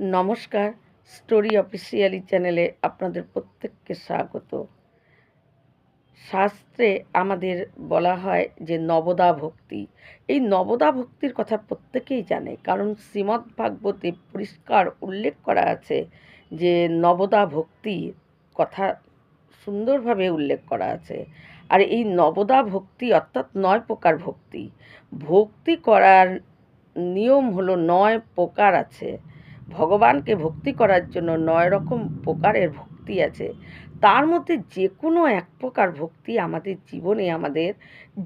নমস্কার, story officially চ্যানেলে আপনাদের প্রত্যেককে স্বাগত। শাস্ত্রে আমাদের বলা হয় যে নবদা ভক্তি। এই নবদা ভক্তির কথা প্রত্যেকেই জানে, কারণ শ্রীমদ্ ভাগবতে পরিষ্কার উল্লেখ করা আছে যে নবদা ভক্তি কথা সুন্দরভাবে উল্লেখ করা আছে। আর এই নবদা ভক্তি অর্থাৎ নয় প্রকার ভক্তি। ভক্তি করার নিয়ম হলো নয় প্রকার আছে। ভগবানকে ভক্তি করার জন্য নয় রকম প্রকারের ভক্তি আছে। তার মধ্যে যে কোনো এক প্রকার ভক্তি আমাদের জীবনে আমাদের,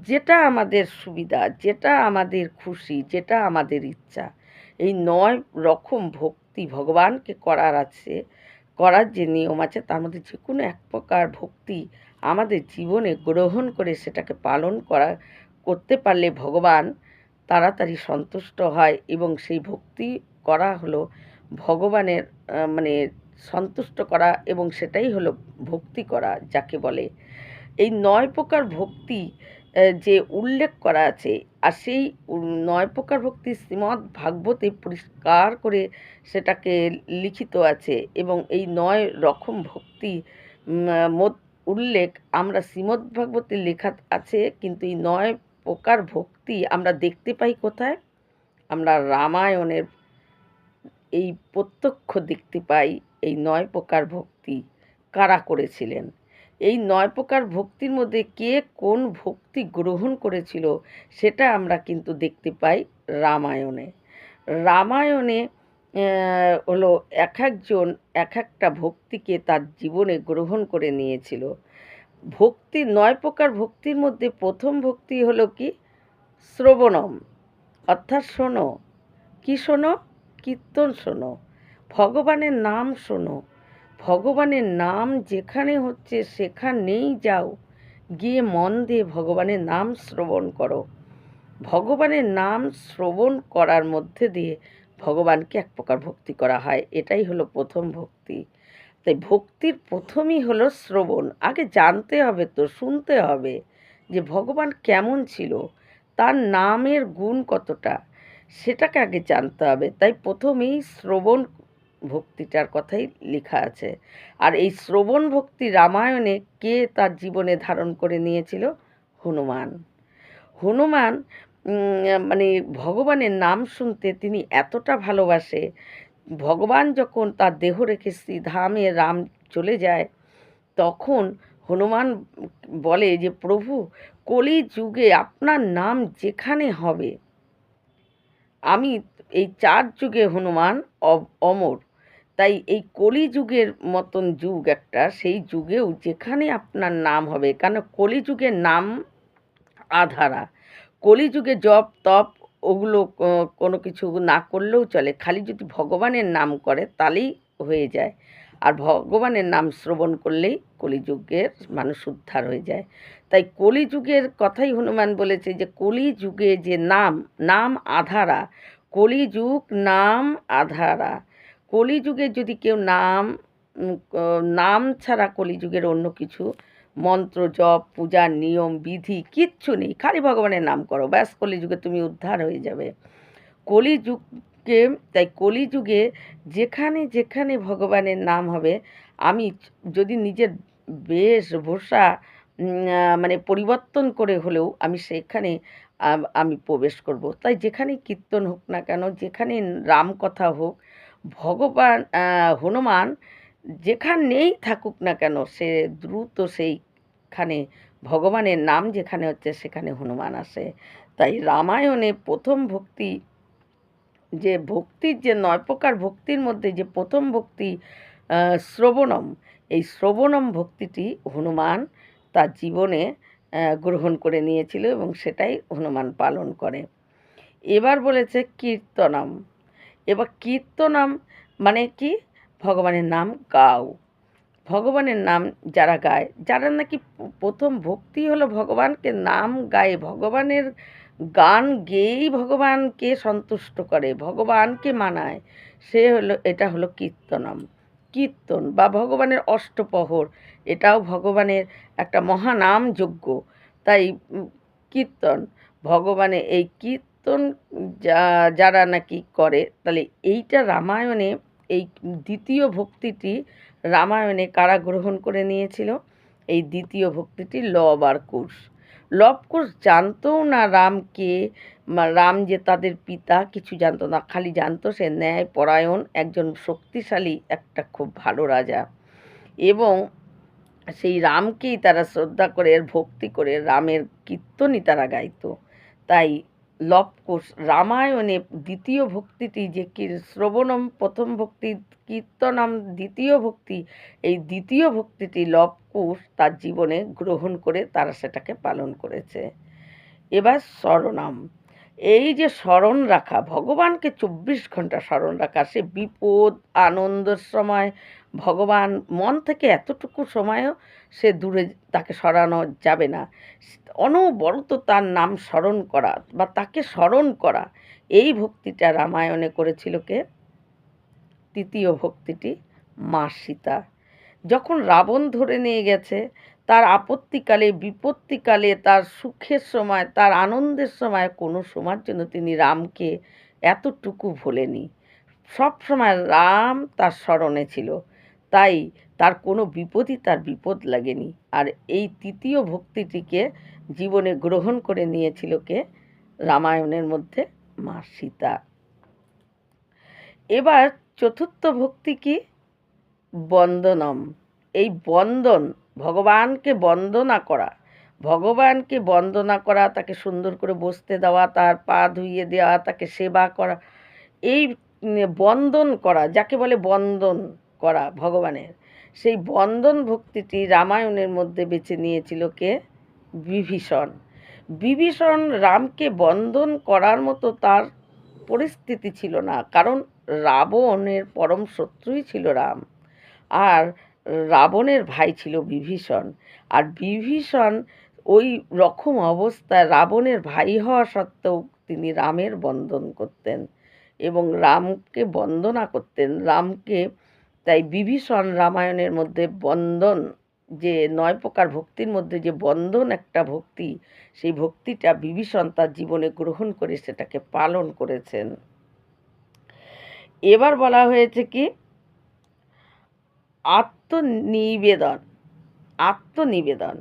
যেটা আমাদের সুবিধা, যেটা আমাদের খুশি, যেটা আমাদের ইচ্ছা, এই নয় রকম ভক্তি ভগবানকে করার আছে, করার যে নিয়ম আছে, তার মধ্যে যে কোনো এক প্রকার ভক্তি আমাদের জীবনে গ্রহণ করে সেটাকে পালন করা, করতে পারলে ভগবান তাড়াতাড়ি সন্তুষ্ট হয় এবং সেই ভক্তি করা হলো ভগবানের মানে সন্তুষ্ট করা এবং সেটাই হলো ভক্তি করা যাকে বলে। এই নয় প্রকার ভক্তি যে উল্লেখ করা আছে, আর সেই নয় প্রকার ভক্তি শ্রীমদ্ ভাগবতে পরিষ্কার করে সেটাকে লিখিত আছে এবং এই নয় রকম ভক্তি উল্লেখ আমরা শ্রীমদ্ ভাগবতে লেখা আছে, কিন্তু এই নয় প্রকার ভক্তি আমরা দেখতে পাই কোথায়? আমরা রামায়ণের এই প্রত্যক্ষ দেখতে পাই এই নয় প্রকার ভক্তি কারা করেছিলেন? এই নয় প্রকার ভক্তির মধ্যে কে কোন ভক্তি গ্রহণ করেছিল সেটা আমরা কিন্তু দেখতে পাই রামায়ণে। রামায়ণে হলো এক একজন, এক একটা ভক্তিকে তার জীবনে গ্রহণ করে নিয়েছিল। ভক্তি, নয় প্রকার ভক্তির মধ্যে প্রথম ভক্তি হলো কি? শ্রবণম। অর্থাৎ শোনো। কি শোনো? কীর্তন শোনো, ভগবানের নাম শোনো, ভগবানের নাম যেখানে হচ্ছে সেখানেই যাও, গিয়ে মন দিয়ে ভগবানের নাম শ্রবণ করো। ভগবানের নাম শ্রবণ করার মধ্যে দিয়ে ভগবানকে এক প্রকার ভক্তি করা হয়, এটাই হলো প্রথম ভক্তি। তাই ভক্তির প্রথমই হলো শ্রবণ। আগে জানতে হবে তো, শুনতে হবে যে ভগবান কেমন ছিল, তার নামের গুণ কতটা সেটাকে আগে জানতে হবে। তাই প্রথমেই শ্রবণ ভক্তিটার কথাই লেখা আছে। আর এই শ্রবণ ভক্তি রামায়ণে কে তার জীবনে ধারণ করে নিয়েছিল? হনুমান। হনুমান মানে ভগবানের নাম শুনতে তিনি এতটা ভালোবাসে, ভগবান যখন তার দেহ রেখে শ্রীধামে রাম চলে যায়, তখন হনুমান বলে যে, প্রভু কলি যুগে আপনার নাম যেখানে হবে আমি এই চার যুগে হনুমান অমর। তাই এই কলিযুগের মতন যুগ একটা, সেই যুগেও যেখানে আপনার নাম হবে, কেন কলিযুগের নাম আধারা। কলিযুগে জপ, তপ, ওগুলো কোনো কিছু না করলেও চলে, খালি যদি ভগবানের নাম করে তাহলেই হয়ে যায়। আর ভগবানের নাম শ্রবণ করলেই কলিযুগের মানুষ উদ্ধার হয়ে যায়। তাই কলিযুগের কথাই হনুমান বলেছে যে, কলিযুগে যে নাম নাম আধারা, কলিযুগ নাম আধারা। কলিযুগে যদি কেউ নাম নাম ছাড়া কলিযুগের অন্য কিছু, মন্ত্র, জপ পূজার নিয়ম, বিধি কিচ্ছু নেই। খালি ভগবানের নাম করো, ব্যাস কলিযুগে তুমি উদ্ধার হয়ে যাবে। কলিযুগকে তাই কলিযুগে যেখানে যেখানে ভগবানের নাম হবে আমি যদি নিজের বেশভূষা উম, আহ, মানে পরিবর্তন করে হলেও আমি সেখানে আমি প্রবেশ করব। তাই যেখানে কীর্তন হোক না কেন যেখানে রাম কথা হোক ভগবান হনুমান যেখানেই থাকুক না কেন সে দ্রুত সেইখানে ভগবানের নাম যেখানে হচ্ছে সেখানে হনুমান আসে। তাই রামায়ণে প্রথম ভক্তি যে ভক্তির, যে নয় প্রকার ভক্তির মধ্যে যে প্রথম ভক্তি শ্রবণম, এই শ্রবণম ভক্তিটি হনুমান তার জীবনে গ্রহণ করে নিয়েছিল এবং সেটাই হনুমান পালন করে। এবার বলেছে কীর্তনম। এবার কীর্তনম মানে কি? ভগবানের নাম গাও। ভগবানের নাম যারা গায়, যারা নাকি প্রথম ভক্তি হলো ভগবানকে নাম গায়ে ভগবানের গান গেয়েই ভগবানকে সন্তুষ্ট করে, ভগবানকে মানায়। সে হলো, এটা হলো কীর্তনম। কীর্তন বা ভগবানের অষ্টপহর, এটাও ভগবানের একটা মহানাম যজ্ঞ। তাই কীর্তন, ভগবানে এই কীর্তন যারা নাকি করে, তাহলে এইটা রামায়ণে, এই দ্বিতীয় ভক্তিটি রামায়ণে কারা গ্রহণ করে নিয়েছিল। এই দ্বিতীয় ভক্তিটি লব আর কুশ। লব কুশ জানতো না রামকে রাম যে তাদের পিতা কিছু জানতো না, খালি জানতো সে ন্যায় পরায়ণ একজন শক্তিশালী, একটা খুব ভালো রাজা। এবং সেই রামকেই তারা শ্রদ্ধা করে ভক্তি করে, রামের কীর্তনই তারা গাইত। তাই লবকুশ রামায়ণে দ্বিতীয় ভক্তিটি যে শ্রবণম প্রথম ভক্তি, কীর্তনম দ্বিতীয় ভক্তি, এই দ্বিতীয় ভক্তিটি লবকুশ তার জীবনে গ্রহণ করে তারা সেটাকে পালন করেছে। এবার স্মরণাম। এই যে স্মরণ রাখা, ভগবানকে চব্বিশ ঘণ্টা স্মরণ রাখা, সে বিপদ, আনন্দের সময় ভগবান মন থেকে এতটুকু সময়ও সে দূরে তাকে সরানো যাবে না। অনবরত তার নাম স্মরণ করা বা তাকে স্মরণ করা, এই ভক্তিটা রামায়ণে করেছিল কে? তৃতীয় ভক্তিটি মা সীতা। যখন রাবণ ধরে নিয়ে গেছে, তার আপত্তিকালে, বিপত্তিকালে, তার সুখের সময়, তার আনন্দের সময় কোনো সময়ের জন্য তিনি রামকে এতটুকু ভোলেনি। সব সময় রাম তার স্মরণে ছিল। তাই তার কোনো বিপদই তার বিপদ লাগেনি। আর এই তৃতীয় ভক্তিটিকে জীবনে গ্রহণ করে নিয়েছিল কে? রামায়ণের মধ্যে মা সীতা এবার চতুর্থ ভক্তি কি? বন্দনম। এই বন্দন, ভগবানকে বন্দনা করা, ভগবানকে বন্দনা করা, তাকে সুন্দর করে বসতে দেওয়া, তার পা ধুইয়ে দেওয়া, তাকে সেবা করা, এই বন্দন করা, যাকে বলে বন্দন। করা ভগবানের। সেই বন্দন ভক্তিটি রামায়ণের মধ্যে বেছে নিয়েছিল কে? বিভীষণ। বিভীষণ রামকে বন্দন করার মতো তার পরিস্থিতি ছিল না, কারণ রাবণের পরম শত্রুই ছিল রাম, আর রাবণের ভাই ছিল বিভীষণ। আর বিভীষণ ওই রকম অবস্থায় রাবণের ভাই হওয়া সত্ত্বেও তিনি রামের বন্দন করতেন এবং রামকে বন্দনা করতেন। রামকে তাই বিভীষণ রামায়ণের মধ্যে বন্ধন, যে নয় প্রকার ভক্তির মধ্যে যে বন্ধন একটা ভক্তি, সেই ভক্তিটা বিভীষণ তার জীবনে গ্রহণ করে সেটাকে পালন করেছেন। এবার বলা হয়েছে কি? আত্মনিবেদন আত্মনিবেদন।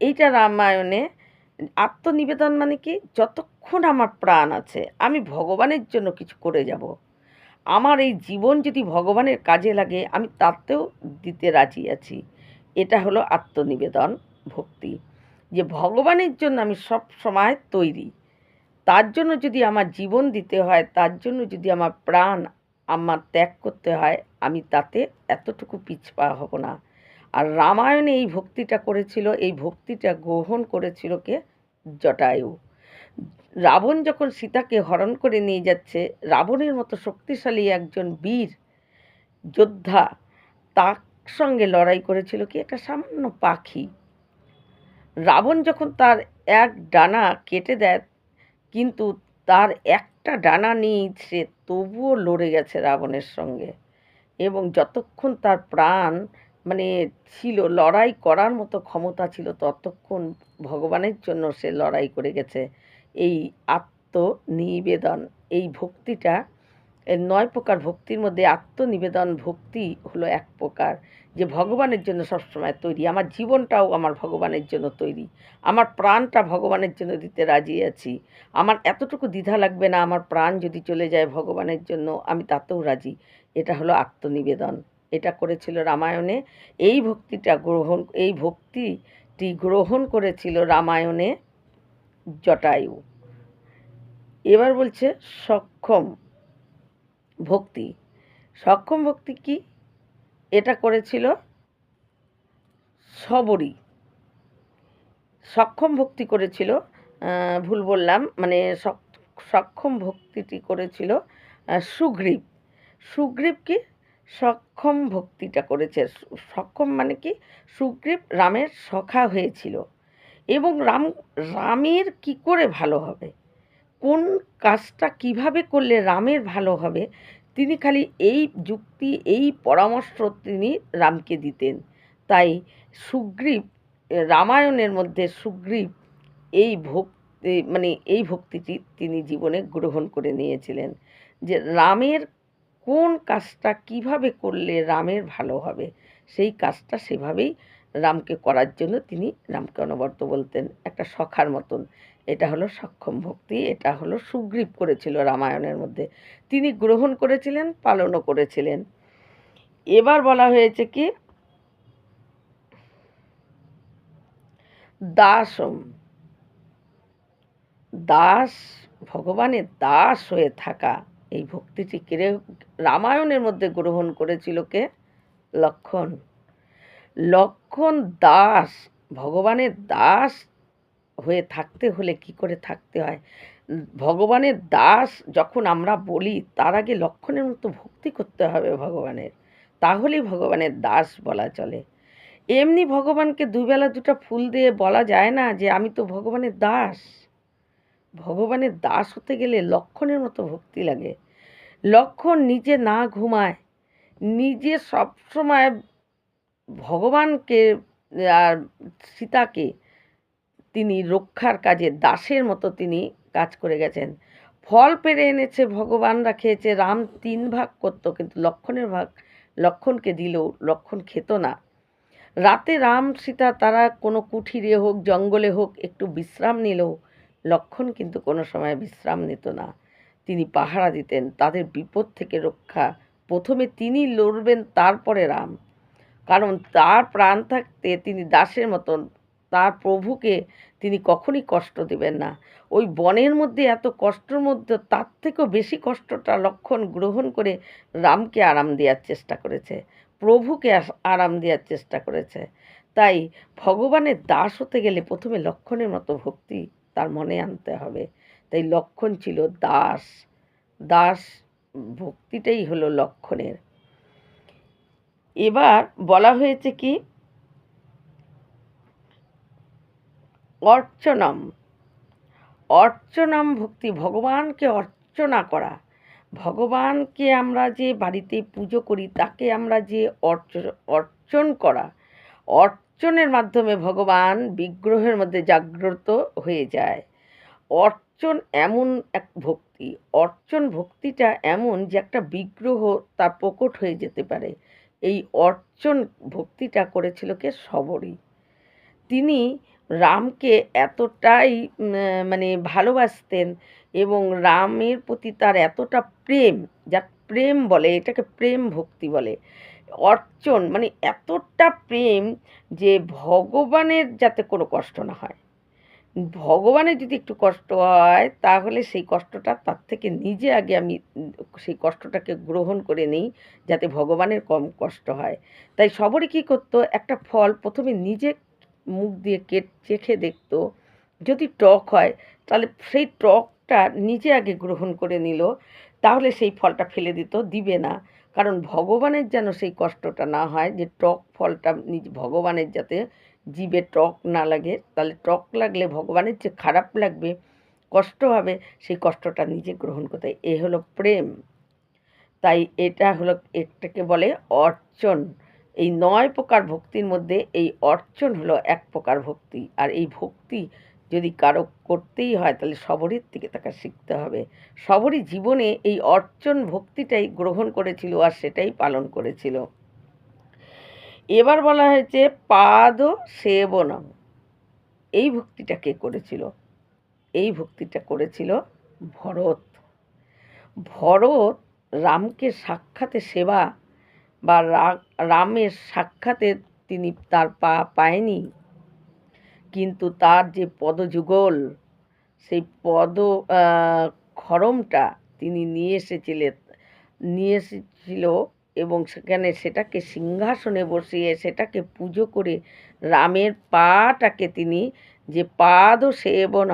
এইটা রামায়ণে, আত্মনিবেদন মানে কি? যতক্ষণ আমার প্রাণ আছে, আমি ভগবানের জন্য কিছু করে যাব। আমার এই জীবন যদি ভগবানের কাজে লাগে, আমি তাতেও দিতে রাজি আছি। এটা হলো আত্মনিবেদন, ভক্তি। যে ভগবানের জন্য আমি সব সময় তৈরি। তার জন্য যদি আমার জীবন দিতে হয়, তার জন্য যদি আমার প্রাণ আমার ত্যাগ করতে হয়, আমি তাতে এতটুকু পিছপা হব না। আর রামায়ণে এই ভক্তিটা করেছিল, এই ভক্তিটা গ্রহণ করেছিল কে? জটায়ু। রাবণ যখন সীতাকে হরণ করে নিয়ে যাচ্ছে, রাবণের মতো শক্তিশালী একজন বীর যোদ্ধা তার সঙ্গে লড়াই করেছিল কি একটা সামান্য পাখি। রাবণ যখন তার এক ডানা কেটে দেয়, কিন্তু তার একটা ডানা নিয়ে সে তবুও লড়ে গেছে রাবণের সঙ্গে এবং যতক্ষণ তার প্রাণ মানে ছিল, লড়াই করার মতো ক্ষমতা ছিল, ততক্ষণ ভগবানের জন্য সে লড়াই করে গেছে। এই আত্মনিবেদন, এই ভক্তিটা নয় প্রকার ভক্তির মধ্যে আত্মনিবেদন, ভক্তি হলো এক প্রকার যে ভগবানের জন্য সবসময় তৈরি। আমার জীবনটাও আমার ভগবানের জন্য তৈরি। আমার প্রাণটা ভগবানের জন্য দিতে রাজি আছি। আমার এতটুকু দ্বিধা লাগবে না, আমার প্রাণ যদি চলে যায় ভগবানের জন্য, আমি তাতেও রাজি। এটা হলো আত্মনিবেদন। এটা করেছিল রামায়ণে। এই ভক্তিটা গ্রহণ, এই ভক্তিটি গ্রহণ করেছিল রামায়ণে জটায়ু। এবার বলছে সক্ষম ভক্তি। সক্ষম ভক্তি কি? এটা করেছিল সবরী। সক্ষম ভক্তি করেছিল ভুল বললাম মানে সক- সক্ষম ভক্তিটি করেছিল সুগ্রীব। সুগ্রীব কি? সক্ষম ভক্তিটা করেছে। সক্ষম মানে কি? সুগ্রীব রামের সখা হয়েছিল। এবং রাম, রামের কি করে ভালো হবে? কোন কাজটা কীভাবে করলে রামের ভালো হবে? তিনি খালি এই যুক্তি, এই পরামর্শ তিনি রামকে দিতেন। তাই সুগ্রীব, রামায়ণের মধ্যে সুগ্রীব এই ভক্তি মানে এই ভক্তিটি তিনি জীবনে গ্রহণ করে নিয়েছিলেন যে রামের কোন কাজটা কীভাবে করলে রামের ভালো হবে? সেই কাজটা সেভাবেই রামকে করার জন্য তিনি রামকে অনবর্ত বলতেন, একটা সখার মতন। এটা হলো সক্ষম ভক্তি, এটা হলো সুগ্রীব করেছিল রামায়ণের মধ্যে। তিনি গ্রহণ করেছিলেন, পালনও করেছিলেন। এবার বলা হয়েছে কি, দাসম, দাস, ভগবানের দাস হয়ে থাকা এই ভক্তিটি কেড়ে রামায়ণের মধ্যে গ্রহণ করেছিল কে? লক্ষণ। লক্ষণ দাস, ভগবানের দাস হয়ে থাকতে হলে কি করে থাকতে হয়? ভগবানের দাস যখন আমরা বলি, তার আগে লক্ষণের মতো ভক্তি করতে হবে ভগবানের। তাহলেই ভগবানের দাস বলা চলে। এমনি ভগবানকে দুবেলা দুটো ফুল দিয়ে বলা যায় না যে, আমি তো ভগবানের দাস। ভগবানের দাস হতে গেলে লক্ষণের মতো ভক্তি লাগে। লক্ষণ নিজে না ঘুমায়, নিজে সবসময় ভগবানকে, আর সীতাকে তিনি রক্ষার কাজে, দাসের মতো তিনি কাজ করে গেছেন। ফল পেরে এনেছে ভগবানরা খেয়েছে রাম, তিন ভাগ করতো, কিন্তু লক্ষণের ভাগ, লক্ষণকে দিলেও লক্ষণ খেত না। রাতে রাম, সীতা তারা কোনো কুঠিরে হোক, জঙ্গলে হোক, একটু বিশ্রাম নিলেও লক্ষণ কিন্তু কোনো সময় বিশ্রাম নিত না। তিনি পাহারা দিতেন, তাদের বিপদ থেকে রক্ষা। প্রথমে তিনি লড়বেন, তারপরে রাম। কারণ তার প্রাণ থাকতে তিনি দাসের মতন, তার প্রভুকে তিনি কখনই কষ্ট দেবেন না। ওই বনের মধ্যে এত কষ্টর মধ্যে তার থেকেও বেশি কষ্টটা লক্ষণ গ্রহণ করে রামকে আরাম দেওয়ার চেষ্টা করেছে, প্রভুকে আরাম দেওয়ার চেষ্টা করেছে। তাই ভগবানের দাস হতে গেলে প্রথমে লক্ষণের মতো ভক্তি তার মনে আনতে হবে। তাই লক্ষণ ছিল দাস দাস ভক্তিটাই হলো লক্ষণের। এবার বলা হয়েছে কি? অর্চনম। অর্চনম ভক্তি, ভগবানকে অর্চনা করা। ভগবানকে আমরা যে বাড়িতে পুজো করি, তাকে আমরা যে অর্চ, অর্চন করা, অর্চনের মাধ্যমে ভগবান বিগ্রহের মধ্যে জাগ্রত হয়ে যায়। অর্চন এমন এক ভক্তি, অর্চন ভক্তিটা এমন যে একটা বিগ্রহ তার প্রকট হয়ে যেতে পারে। এই অর্চন ভক্তিটা করেছিল কে? সবরই তিনি রামকে এতটাই মানে ভালোবাসতেন এবং রামের প্রতি তার এতটা প্রেম যা প্রেম বলে, এটাকে প্রেম ভক্তি বলে। অর্চন মানে এতটা প্রেম যে ভগবানের যাতে কোনো কষ্ট না হয়। ভগবানের যদি একটু কষ্ট হয়, তাহলে সেই কষ্টটা তার থেকে নিজে আগে আমি সেই কষ্টটাকে গ্রহণ করে নিই, যাতে ভগবানের কম কষ্ট হয়। তাই সবরই কী করতো? একটা ফল প্রথমে নিজে মুখ দিয়ে কেট চেখে দেখতো। যদি টক হয়, তাহলে সেই টকটা নিজে আগে গ্রহণ করে নিল, তাহলে সেই ফলটা ফেলে দিত, দিবে না। কারণ ভগবানের যেন সেই কষ্টটা না হয়, যে টক ফলটা নিজ, ভগবানের যাতে জীবে টক না লাগে, তাহলে টক লাগলে ভগবানের যে খারাপ লাগবে, কষ্ট হবে, সেই কষ্টটা নিজে গ্রহণ করতে এ হলো প্রেম। তাই এটা হলো একটাকে বলে অর্চন। এই নয় প্রকার ভক্তির মধ্যে এই অর্চন হলো এক প্রকার ভক্তি। আর এই ভক্তি যদি কারও করতেই হয়, তাহলে সবরীর থেকে তাকে শিখতে হবে। সবরই জীবনে এই অর্চন ভক্তিটাই গ্রহণ করেছিল আর সেটাই পালন করেছিল। এবার বলা হয়েছে পাদ সেবনম। এই ভক্তিটা কে করেছিল? এই ভক্তিটা করেছিল ভরত। ভরত রামকে সাক্ষাতে সেবা বা রামের সাক্ষাতে তিনি তার পা পায়নি। কিন্তু তার যে পদযুগল, সেই পদ খরমটা তিনি নিয়ে এসেছিলেন, নিয়ে এসেছিল এবং সেখানে সেটাকে সিংহাসনে বসিয়ে সেটাকে পুজো করে রামের পাটাকে তিনি যে পাদ সেবন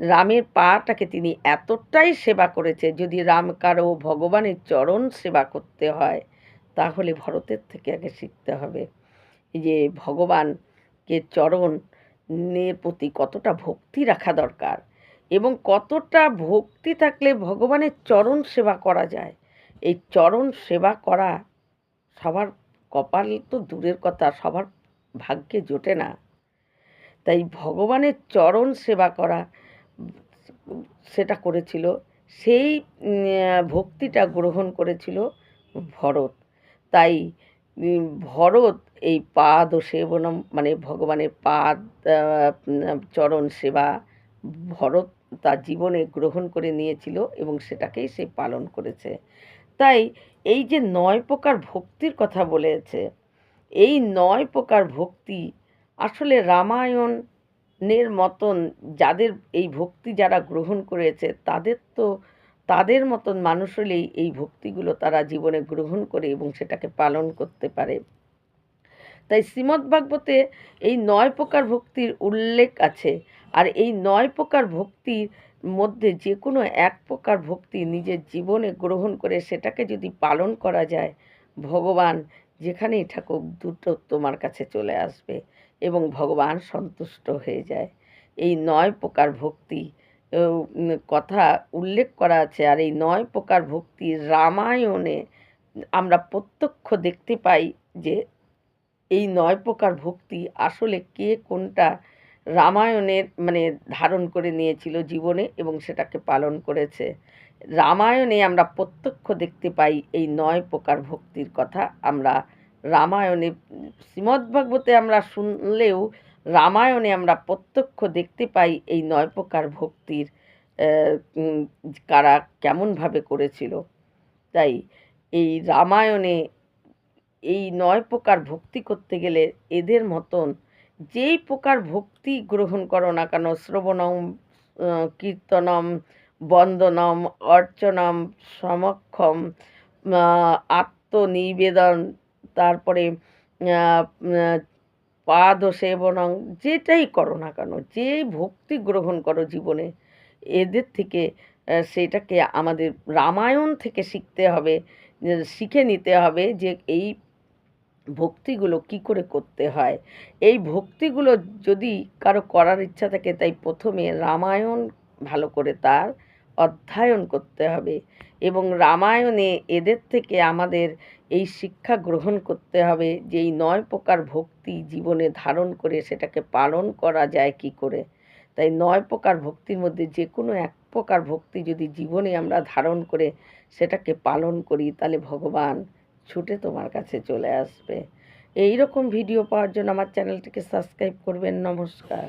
রামের পাটাকে তিনি এতটাই সেবা করেছে, যদি রাম কারও ভগবানের চরণ সেবা করতে হয়, তাহলে ভরতের থেকে আগে শিখতে হবে। যে ভগবানকে চরণের প্রতি কতটা ভক্তি রাখা দরকার এবং কতটা ভক্তি থাকলে ভগবানের চরণ সেবা করা যায়। এই চরণ সেবা করা সবার কপাল তো দূরের কথা, সবার ভাগ্যে জোটে না। তাই ভগবানের চরণ সেবা করা সেটা করেছিল, সেই ভক্তিটা গ্রহণ করেছিল ভরত। তাই ভরত এই পাদ ও সেবনম মানে ভগবানের পাদ চরণ সেবা ভরত তার জীবনে গ্রহণ করে নিয়েছিল এবং সেটাকেই সে পালন করেছে। তাই এই যে নয় প্রকার ভক্তির কথা বলেছে, এই নয় প্রকার ভক্তি আসলে রামায়ণের মতন যাদের এই ভক্তি যারা গ্রহণ করেছে, তাদের তো, তাদের মতন মানুষ হলেই এই ভক্তিগুলো তারা জীবনে গ্রহণ করে এবং সেটাকে পালন করতে পারে। তাই শ্রীমদ্ ভাগবতে এই নয় প্রকার ভক্তির উল্লেখ আছে, আর এই নয় প্রকার ভক্তির মধ্যে যে কোনো এক প্রকার ভক্তি নিজের জীবনে গ্রহণ করে সেটাকে যদি পালন করা যায়, ভগবান যেখানেই থাকুক দ্রুত তোমার কাছে চলে আসবে এবং ভগবান সন্তুষ্ট হয়ে যায়। এই নয় প্রকার ভক্তি কথা উল্লেখ করা আছে আর এই নয় প্রকার ভক্তি রামায়ণে আমরা প্রত্যক্ষ দেখতে পাই যে এই নয় প্রকার ভক্তি আসলে কে কোনটা রামায়ণের মানে ধারণ করে নিয়েছিল জীবনে এবং সেটাকে পালন করেছে। রামায়ণে আমরা প্রত্যক্ষ দেখতে পাই এই নয় প্রকার ভক্তির কথা। আমরা রামায়ণে শ্রীমদ্ভাগবতে আমরা শুনলেও রামায়ণে আমরা প্রত্যক্ষ দেখতে পাই এই নয় প্রকার ভক্তির কারা কেমনভাবে করেছিল। তাই এই রামায়ণে এই নয় প্রকার ভক্তি করতে গেলে এদের মতন যেই প্রকার ভক্তি গ্রহণ করো না কেন, শ্রবণম কীর্তনম, বন্দনম, অর্চনম, সমক্ষম আত্মনিবেদন, তারপরে পাদ সেবনং যেটাই করো না কেন, যেই ভক্তি গ্রহণ করো জীবনে, এদের থেকে সেটাকে আমাদের রামায়ণ থেকে শিখতে হবে, শিখে নিতে হবে যে এই ভক্তিগুলো কি করে করতে হয়? এই ভক্তিগুলো যদি কারও করার ইচ্ছা থাকে, তাই প্রথমে রামায়ণ ভালো করে তার অধ্যয়ন করতে হবে এবং রামায়ণে এদের থেকে আমাদের এই শিক্ষা গ্রহণ করতে হবে যে এই নয় প্রকার ভক্তি জীবনে ধারণ করে সেটাকে পালন করা যায় কি করে। তাই নয় প্রকার ভক্তির মধ্যে যে কোনো এক প্রকার ভক্তি যদি জীবনে আমরা ধারণ করে সেটাকে পালন করি, তাহলে ভগবান ছুটে তোমার কাছে চলে আসবে। এই রকম ভিডিও পাওয়ার জন্য আমার চ্যানেলটিকে সাবস্ক্রাইব করবেন। নমস্কার।